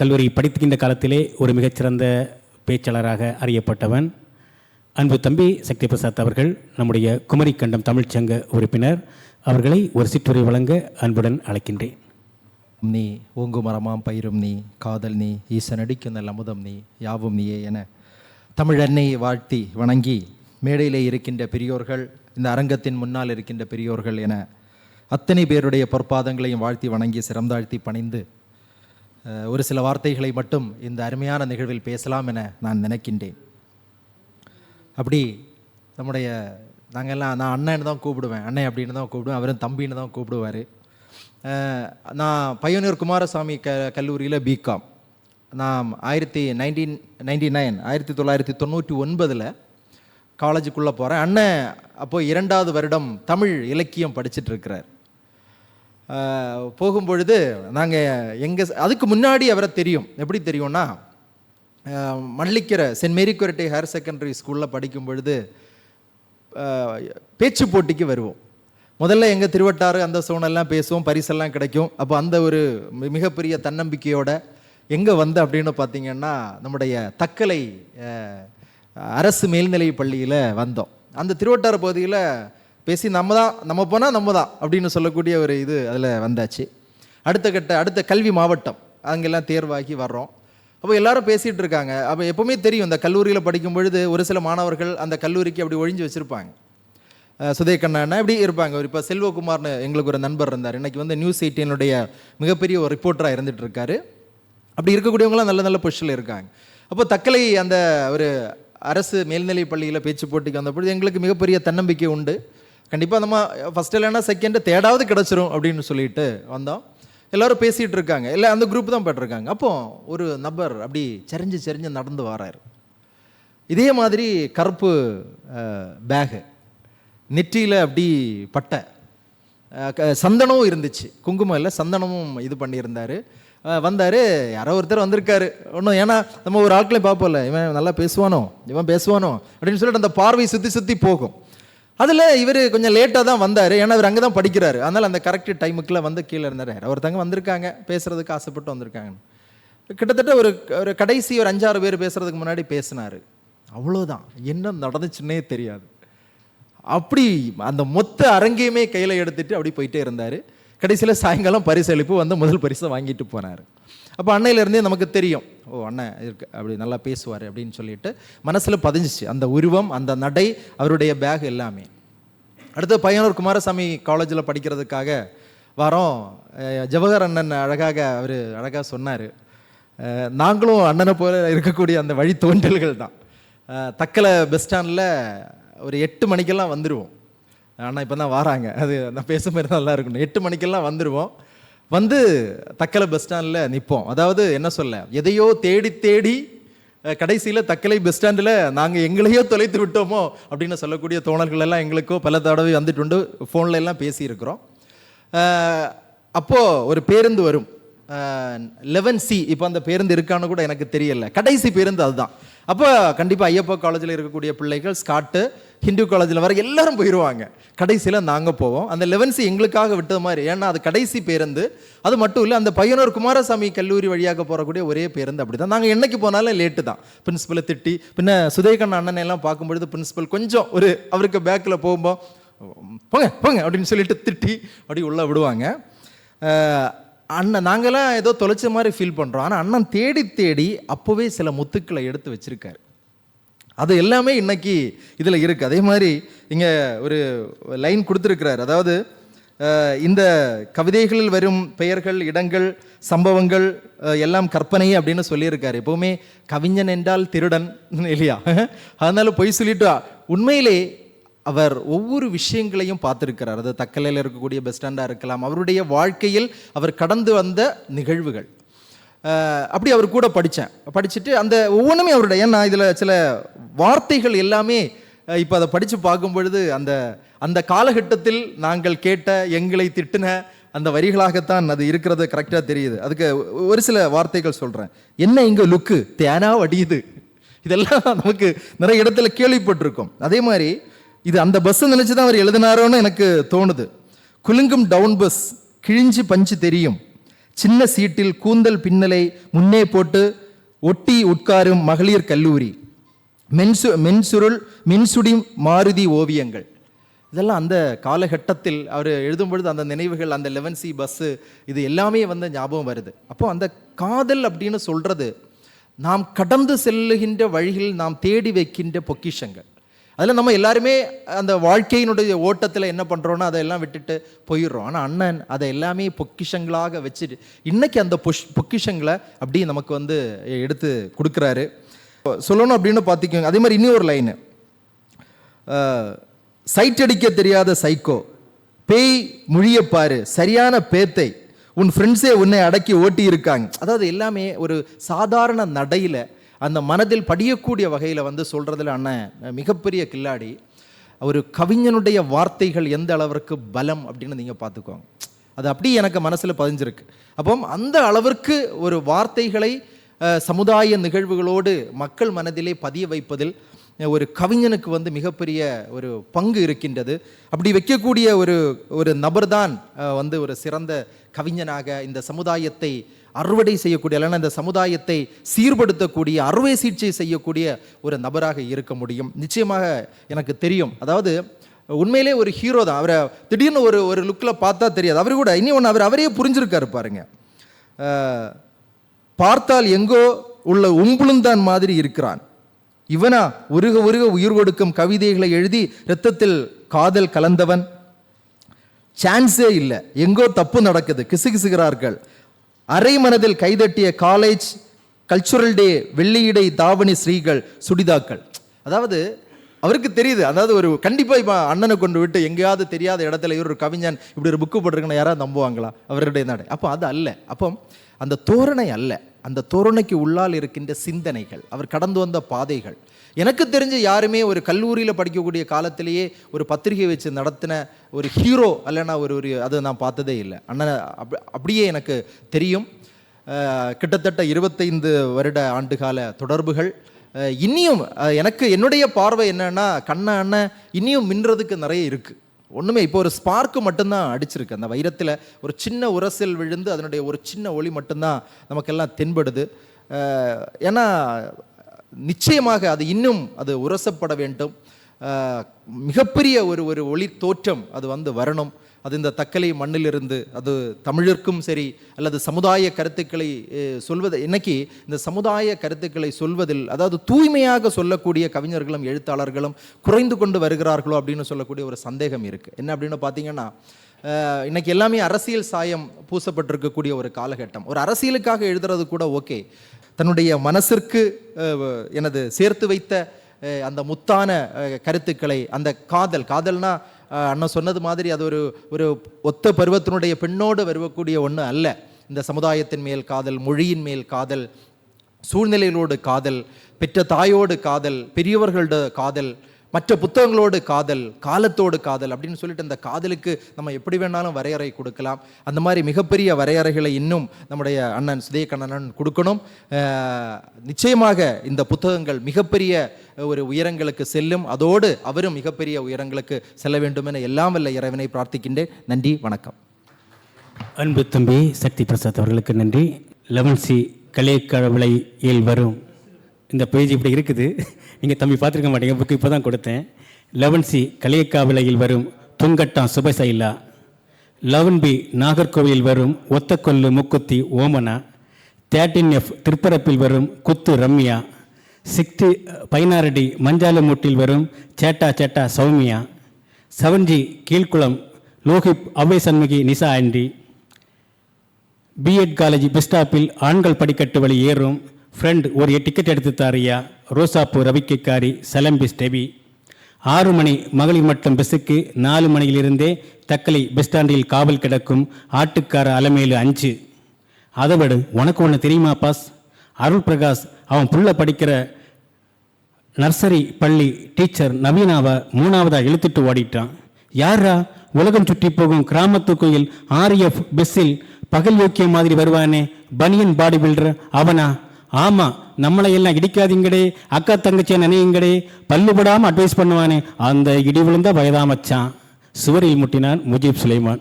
கல்லூரி படித்துக்கின்ற காலத்திலே ஒரு மிகச்சிறந்த பேச்சாளராக அறியப்பட்டவன். அன்பு தம்பி சக்தி பிரசாத் அவர்கள் நம்முடைய குமரி கண்டம் தமிழ்ச்சங்க உறுப்பினர் அவர்களை ஒரு சிற்றுரை வழங்க அன்புடன் அழைக்கின்றேன். நீ ஓங்கு மரமாம் பயிரும் நீ காதல் நீ ஈசனடிக்கும் நல்ல அமுதம் நீ யாவும் நீயே என தமிழன்னை வாழ்த்தி வணங்கி மேடையிலே இருக்கின்ற பெரியோர்கள் இந்த அரங்கத்தின் முன்னால் இருக்கின்ற பெரியோர்கள் என அத்தனை பேருடைய பொற்பாதங்களையும் வாழ்த்தி வணங்கி சிறந்தாழ்த்தி பணிந்து ஒரு சில வார்த்தைகளை மட்டும் இந்த அருமையான நிகழ்வில் பேசலாம் என நான் நினைக்கின்றேன். அப்படி நம்முடைய எல்லாம் நான் அண்ணன் தான் கூப்பிடுவேன். அண்ணன் அப்படின்னு தான் கூப்பிடுவேன். அவரும் தம்பின்னு தான் கூப்பிடுவார். நான் பையனூர் குமாரசாமி க கல்லூரியில் பிகாம் நான் ஆயிரத்தி நைன்டீன் நைன்டி நைன் ஆயிரத்தி தொள்ளாயிரத்தி தொண்ணூற்றி ஒன்பதில் காலேஜுக்குள்ளே போகிறேன் அண்ணன் அப்போது இரண்டாவது வருடம் தமிழ் இலக்கியம் படிச்சுட்டு இருக்கிறார். போகும்பொழுது நாங்கள் எங்கள் அதுக்கு முன்னாடி அவரை தெரியும். எப்படி தெரியும்னா மல்லிக்கிற மல்லிக்கரை சென்ட் மேரி குரட்டை ஹையர் செகண்டரி ஸ்கூலில் படிக்கும் பொழுது பேச்சு போட்டிக்கு வருவோம். முதல்ல எங்கள் திருவட்டாறு அந்த சோனெல்லாம் பேசுவோம் பரிசெல்லாம் கிடைக்கும். அப்போ அந்த ஒரு மிகப்பெரிய தன்னம்பிக்கையோட எங்கே வந்த அப்படின்னு பார்த்தீங்கன்னா நம்முடைய தக்கலை அரசு மேல்நிலை பள்ளியில் வந்தோம். அந்த திருவட்டாறு பகுதியில் பேசி நம்ம தான் நம்ம போனால் நம்ம தான் அப்படின்னு சொல்லக்கூடிய ஒரு இது அதில் வந்தாச்சு. அடுத்த கட்ட அடுத்த கல்வி மாவட்டம். அங்கெல்லாம் தேர்வாகி வர்றோம். அப்போ எல்லாரும் பேசிகிட்டு இருக்காங்க. அப்போ எப்போவுமே தெரியும் இந்த கல்லூரியில் படிக்கும் பொழுது ஒரு சில மாணவர்கள் அந்த கல்லூரிக்கு அப்படி ஒழிஞ்சு வச்சுருப்பாங்க. சுதேகண்ணா இப்படி இருப்பாங்க. ஒரு இப்போ செல்வகுமார்னு எங்களுக்கு ஒரு நண்பர் இருந்தார். இன்னைக்கு வந்து நியூஸ் எயிட்டீனுடைய மிகப்பெரிய ஒரு ரிப்போர்ட்டராக இருந்துட்டு இருக்காரு. அப்படி இருக்கக்கூடியவங்களாம் நல்ல நல்ல பொசிஷனில் இருக்காங்க. அப்போ தக்கலை அந்த ஒரு அரசு மேல்நிலை பள்ளியில் பேச்சு போட்டிக்கு வந்த பொழுது எங்களுக்கு மிகப்பெரிய தன்னம்பிக்கை உண்டு. கண்டிப்பாக நம்ம ஃபஸ்ட் இல்லைன்னா செகண்டு தேடாவது கிடச்சிரும் அப்படின்னு சொல்லிட்டு வந்தோம். எல்லாரும் பேசிகிட்டு இருக்காங்க. இல்லை அந்த குரூப் தான் போட்டிருக்காங்க அப்போது ஒரு நபர் அப்படி செறிஞ்சு செறிஞ்சு நடந்து வராரு. இதே மாதிரி கருப்பு பேகு நெற்றியில் அப்படி பட்டை க- சந்தனமும் இருந்துச்சு. குங்குமம் இல்லை சந்தனமும் இது பண்ணியிருந்தார். வந்தார். யாரோ ஒருத்தர் வந்திருக்காரு. ஒன்றும் ஏன்னா நம்ம ஒரு ஆட்களையும் பார்ப்போம்ல. இவன் நல்லா பேசுவானோ? இவன் பேசுவானோ? அப்படின்னு சொல்லிட்டு அந்த பார்வை சுற்றி சுற்றி போகும். அதில் இவர் கொஞ்சம் லேட்டாக தான் வந்தார். ஏன்னா இவர் அங்கே தான் படிக்கிறாரு. அதனால் அந்த கரெக்ட் டைமுக்குள்ள வந்து கீழே இருந்தார் ஒருத்தங்க வந்திருக்காங்க. பேசுறதுக்கு ஆசைப்பட்டு வந்திருக்காங்க. கிட்டத்தட்ட ஒரு ஒரு கடைசி ஒரு அஞ்சாறு பேர் பேசுகிறதுக்கு முன்னாடி பேசினார். அவ்வளோதான் என்ன நடந்துச்சுன்னே தெரியாது. அப்படி அந்த மொத்த அரங்கையுமே கையில் எடுத்துகிட்டு அப்படி போயிட்டே இருந்தார். கடைசியில் சாயங்காலம் பரிசு அளிப்பு வந்து முதல் பரிசை வாங்கிட்டு போனார். அப்போ அன்னையிலேருந்தே நமக்கு தெரியும் ஓ அண்ணன் இருக்கு அப்படி நல்லா பேசுவார் அப்படின்னு சொல்லிட்டு மனசில் பதிஞ்சிச்சு. அந்த உருவம் அந்த நடை அவருடைய பேக் எல்லாமே. அடுத்து பையனூர் குமாரசாமி காலேஜில் படிக்கிறதுக்காக வரோம். ஜவஹர் அண்ணன் அழகாக அவர் அழகாக சொன்னார். நாங்களும் அண்ணனை போல இருக்கக்கூடிய அந்த வழி தோன்றல்கள் தான் தக்கலை பஸ் ஸ்டாண்டில் ஒரு எட்டு மணிக்கெல்லாம் வந்துடுவோம் ஆனால் இப்போ தான் வராங்க. அது நான் பேசும்போது நல்லா இருக்கணும் எட்டு மணிக்கெல்லாம் வந்துடுவோம் வந்து தக்கலை பஸ் ஸ்டாண்டில் நிற்போம் அதாவது என்ன சொல்ல? எதையோ தேடி தேடி கடைசியில் தக்கலை பஸ் ஸ்டாண்டில் நாங்கள் எங்களையோ தொலைத்து விட்டோமோ அப்படின்னு சொல்லக்கூடிய தோணல்கள் எல்லாம் எங்களுக்கோ பல தடவை வந்துட்டு உண்டு ஃபோனில் எல்லாம் பேசியிருக்கிறோம். அப்போது ஒரு பேருந்து வரும். லெவன் சி இப்போ அந்த பேருந்து இருக்கான்னு கூட எனக்கு தெரியல. கடைசி பேருந்து அதுதான். அப்போ கண்டிப்பாக ஐயப்பா காலேஜில் இருக்கக்கூடிய பிள்ளைகள் ஸ்காட்டு ஹிந்து காலேஜில் வர எல்லாரும் போயிடுவாங்க கடைசியில் நாங்கள் போவோம். அந்த லெவன்ஸு எங்களுக்காக விட்டது மாதிரி. ஏன்னா அது கடைசி பேருந்து. அது மட்டும் இல்லை அந்த பையனூர் குமாரசாமி கல்லூரி வழியாக போகக்கூடிய ஒரே பேருந்து அப்படி தான் நாங்கள் என்னைக்கு போனாலும் லேட்டு தான். பிரின்ஸிபலை திட்டி பின்ன சுதேகன் அண்ணனை எல்லாம் பார்க்கும்பொழுது பிரின்ஸிபல் கொஞ்சம் ஒரு அவருக்கு பேக்கில் போகும்போது போங்க போங்க அப்படின்னு சொல்லிட்டு திட்டி அப்படி உள்ளே விடுவாங்க. அண்ணன் நாங்களாம் ஏதோ தொலைச்ச மாதிரி ஃபீல் பண்ணுறோம் ஆனால் அண்ணன் தேடி தேடி அப்போவே சில முத்துக்களை எடுத்து வச்சுருக்காரு. அது எல்லாமே இன்னைக்கு இதில் இருக்குது அதே மாதிரி இங்கே ஒரு லைன் கொடுத்துருக்கிறார். அதாவது இந்த கவிதைகளில் வரும் பெயர்கள் இடங்கள் சம்பவங்கள் எல்லாம் கற்பனை அப்படின்னு சொல்லியிருக்காரு. எப்போவுமே கவிஞன் என்றால் திருடன் இல்லையா? அதனால பொய் சொல்லிட்டு. உண்மையிலே அவர் ஒவ்வொரு விஷயங்களையும் பார்த்துருக்கிறார். அது தக்கலையில் இருக்கக்கூடிய பஸ் ஸ்டாண்டாக இருக்கலாம். அவருடைய வாழ்க்கையில் அவர் கடந்து வந்த நிகழ்வுகள். அப்படி அவர் கூட படித்தேன். படிச்சுட்டு அந்த ஒவ்வொன்றுமே அவருடைய ஏன்னா இதில் சில வார்த்தைகள் எல்லாமே இப்போ அதை படித்து பார்க்கும் பொழுது அந்த அந்த காலகட்டத்தில் நாங்கள் கேட்ட எங்களை திட்டின அந்த வரிகளாகத்தான் அது இருக்கிறது கரெக்டாக தெரியுது. அதுக்கு ஒரு சில வார்த்தைகள் சொல்கிறேன் என்ன இங்கே லுக்கு தேனா வடியுது. இதெல்லாம் நமக்கு நிறைய இடத்துல கேள்விப்பட்டிருக்கோம். அதே மாதிரி இது அந்த பஸ்ஸு நினச்சி தான் அவர் எழுதினாரோன்னு எனக்கு தோணுது. குலுங்கும் டவுன் பஸ் கிழிஞ்சு பஞ்சு தெரியும். சின்ன சீட்டில் கூந்தல் பின்னலை முன்னே போட்டு ஒட்டி உட்காரும் மகளிர் கல்லூரி. மென்சு மென்சுருள் மின்சுடி மாருதி ஓவியங்கள். இதெல்லாம் அந்த காலகட்டத்தில் அவர் எழுதும் பொழுது அந்த நினைவுகள் அந்த லெவன் சி பஸ்ஸு இது எல்லாமே வந்து ஞாபகம் வருது. அப்போது அந்த காதல் அப்படின்னு சொல்கிறது நாம் கடந்து செல்லுகின்ற வழியில் நாம் தேடி வைக்கின்ற பொக்கிஷங்கள். அதில் நம்ம எல்லாருமே அந்த வாழ்க்கையினுடைய ஓட்டத்தில் என்ன பண்ணுறோன்னா அதையெல்லாம் விட்டுட்டு போயிடுறோம். ஆனால் அண்ணன் அதை எல்லாமே பொக்கிஷங்களாக வச்சுட்டு இன்றைக்கி அந்த பொஷ் பொக்கிஷங்களை அப்படியே நமக்கு வந்து எடுத்து கொடுக்குறாரு. சொல்லணும் அப்படின்னு பார்த்துக்கோங்க. அதே மாதிரி இன்னொரு லைனு சைட் அடிக்க தெரியாத சைக்கோ பேய் முழியப்பாரு சரியான பேத்தை. உன் ஃப்ரெண்ட்ஸே உன்னை அடக்கி ஓட்டி இருக்காங்க அதாவது எல்லாமே ஒரு சாதாரண நடையில் அந்த மனதில் படியக்கூடிய வகையில் வந்து சொல்கிறதுல அண்ணன் மிகப்பெரிய கில்லாடி ஒரு கவிஞனுடைய வார்த்தைகள் எந்த அளவிற்கு பலம் அப்படின்னு நீங்கள் பார்த்துக்கோங்க. அது அப்படியே எனக்கு மனசில் பதிஞ்சிருக்கு. அப்போ அந்த அளவிற்கு ஒரு வார்த்தைகளை சமுதாய நிகழ்வுகளோடு மக்கள் மனதிலே பதிய வைப்பதில் ஒரு கவிஞனுக்கு வந்து மிகப்பெரிய ஒரு பங்கு இருக்கின்றது. அப்படி வைக்கக்கூடிய ஒரு ஒரு நபர்தான் தான் வந்து ஒரு சிறந்த கவிஞனாக இந்த சமுதாயத்தை அறுவடை செய்யக்கூடிய இல்லைன்னா இந்த சமுதாயத்தை சீர்படுத்தக்கூடிய அறுவை சிகிச்சை செய்யக்கூடிய ஒரு நபராக இருக்க முடியும். நிச்சயமாக எனக்கு தெரியும். அதாவது உண்மையிலே ஒரு ஹீரோ தான். அவரை திடீர்னு ஒரு ஒரு லுக்கில் பார்த்தா தெரியாது. அவர் கூட இனி ஒன்று அவர் அவரையே புரிஞ்சிருக்காரு பாருங்க. பார்த்தால் எங்கோ உள்ள உம்புளுந்தான் மாதிரி இருக்கிறான். இவனா உருக உருக உயிர் கொடுக்கும் கவிதைகளை எழுதி இரத்தத்தில் காதல் கலந்தவன். சான்ஸே இல்லை. எங்கோ தப்பு நடக்குது. கிசுகிசுகிறார்கள். அரை மனதில் கைதட்டிய காலேஜ் கல்ச்சுரல் டே வெள்ளியிடை தாவணி ஸ்ரீகள் சுடிதாக்கள். அதாவது அவருக்கு தெரியுது. அதாவது ஒரு கண்டிப்பாக இப்போ அண்ணனை கொண்டு விட்டு எங்கேயாவது தெரியாத இடத்துல இவர் ஒரு கவிஞன் இப்படி ஒரு புக்கு போட்டிருக்கணும் யாராவது நம்புவாங்களா? அவருடைய நடை. அப்போ அது அல்ல. அப்போ அந்த தோரணை அல்ல. அந்த தோரணைக்கு உள்ளால் இருக்கின்ற சிந்தனைகள் அவர் கடந்து வந்த பாதைகள் எனக்கு தெரிஞ்ச யாருமே ஒரு கல்லூரியில் படிக்கக்கூடிய காலத்திலேயே ஒரு பத்திரிகை வச்சு நடத்தின ஒரு ஹீரோ அல்லனா ஒரு ஒரு அதை நான் பார்த்ததே இல்லை. அண்ணன் அப் அப்படியே எனக்கு தெரியும். கிட்டத்தட்ட இருபத்தைந்து வருட ஆண்டுகால தொடர்புகள். இன்னியும் எனக்கு என்னுடைய பார்வை என்னன்னா கண்ண அண்ணன் இன்னியும் மின்றதுக்கு நிறைய இருக்குது ஒன்றுமே இப்போ ஒரு ஸ்பார்க்கு மட்டும்தான் அடிச்சிருக்கு. அந்த வைரத்தில் ஒரு சின்ன உரசல் விழுந்து அதனுடைய ஒரு சின்ன ஒளி மட்டும்தான் நமக்கெல்லாம் தென்படுது. ஏன்னா நிச்சயமாக அது இன்னும் அது உரசப்பட வேண்டும். மிகப்பெரிய ஒரு ஒரு ஒளி தோற்றம் அது வந்து வரணும். அது இந்த தக்கலை மண்ணிலிருந்து அது தமிழிற்கும் சரி அல்லது சமுதாய கருத்துக்களை சொல்வது இன்னைக்கு இந்த சமுதாய கருத்துக்களை சொல்வதில் அதாவது தூய்மையாக சொல்லக்கூடிய கவிஞர்களும் எழுத்தாளர்களும் குறைந்து கொண்டு வருகிறார்களோ அப்படின்னு சொல்லக்கூடிய ஒரு சந்தேகம் இருக்குது என்ன அப்படின்னு பார்த்தீங்கன்னா இன்னைக்கு எல்லாமே அரசியல் சாயம் பூசப்பட்டிருக்கக்கூடிய ஒரு காலகட்டம். ஒரு அரசியலுக்காக எழுதுறது கூட ஓகே. தன்னுடைய மனசிற்கு எனது சேர்த்து வைத்த அந்த முத்தான கருத்துக்களை அந்த காதல் காதல்னா அண்ணன் சொன்னது மாதிரி அது ஒரு ஒரு ஒத்த பருவத்தினுடைய பெண்ணோடு வருவக்கூடிய ஒன்று அல்ல. இந்த சமுதாயத்தின் மேல் காதல் மொழியின் மேல் காதல் சூழ்நிலைகளோடு காதல் பெற்ற தாயோடு காதல் பெரியவர்களோட காதல் மற்ற புத்தகங்களோடு காதல் காலத்தோடு காதல் அப்படின்னு சொல்லிட்டு அந்த காதலுக்கு நம்ம எப்படி வேணாலும் வரையறை கொடுக்கலாம். அந்த மாதிரி மிகப்பெரிய வரையறைகளை இன்னும் நம்முடைய அண்ணன் சுதயக்கண்ணன் கொடுக்கணும். நிச்சயமாக இந்த புத்தகங்கள் மிகப்பெரிய ஒரு உயரங்களுக்கு செல்லும். அதோடு அவரும் மிகப்பெரிய உயரங்களுக்கு செல்ல வேண்டும் என எல்லாம் வல்ல இறைவனை பிரார்த்திக்கின்றேன். நன்றி வணக்கம். அன்பு தம்பி சக்தி பிரசாத் அவர்களுக்கு நன்றி. லெவன் சி கலைக்கழவிலையில் வரும் இந்த பேஜ் இப்படி இருக்குது. நீங்கள் தம்பி பார்த்துருக்க மாட்டீங்க. புக்கு இப்போ தான் கொடுத்தேன். லெவன் சி கலியக்காவிலையில் வரும் துங்கட்டா சுபசைலா. லெவன் பி நாகர்கோவிலில் வரும் ஒத்தக்கொல்லு முக்குத்தி ஓமனா. தேர்ட்டின் எஃப் திருப்பரப்பில் வரும் குத்து ரம்யா. சிக்ஸ்த்து பதினாறு மஞ்சாலமூட்டில் வரும் சேட்டா சேட்டா Soumya. Seven G Keezhkulam Lohib Avvai Shanmugi Nisa aunty. B Ed college bus ஸ்டாப்பில் ஆண்கள் படிக்கட்டு வழி ஏறும். ஃப்ரெண்ட் ஒரு டிக்கெட் எடுத்து தாரியா? ரோசாப்பூ ரவிக்கைக்காரி சலம்பி ஸ்டெவி. ஆறு மணி மகளிர் மட்டும் பஸ்ஸுக்கு நாலு மணியிலிருந்தே தக்கலை பஸ் ஸ்டாண்டில் காவல் கிடக்கும் ஆட்டுக்கார அலமேலு அஞ்சு. அதை விட உனக்கு ஒன்று தெரியுமா பாஸ்? அருள் பிரகாஷ் அவன் புள்ள படிக்கிற நர்சரி பள்ளி டீச்சர் நவீனாவை மூணாவதாக இழுத்துட்டு ஓடிட்டான். யாரா உலகம் சுற்றி போகும் கிராமத்து கோயில் ஆர்எஃப் பஸ்ஸில் பகல் யோக்கிய மாதிரி வருவானே? பனியன் பாடி பில்டர் அவனா? ஆமா நம்மளை எல்லாம் இடிக்காதீங்கடே அக்கா தங்கச்சியை நினையுங்கடே பல்லுபடாமல் அட்வைஸ் பண்ணுவானே. அந்த இடி விழுந்த வயதாமச்சான் சுவரில் முட்டினான் முஜீப் சுலைமான்.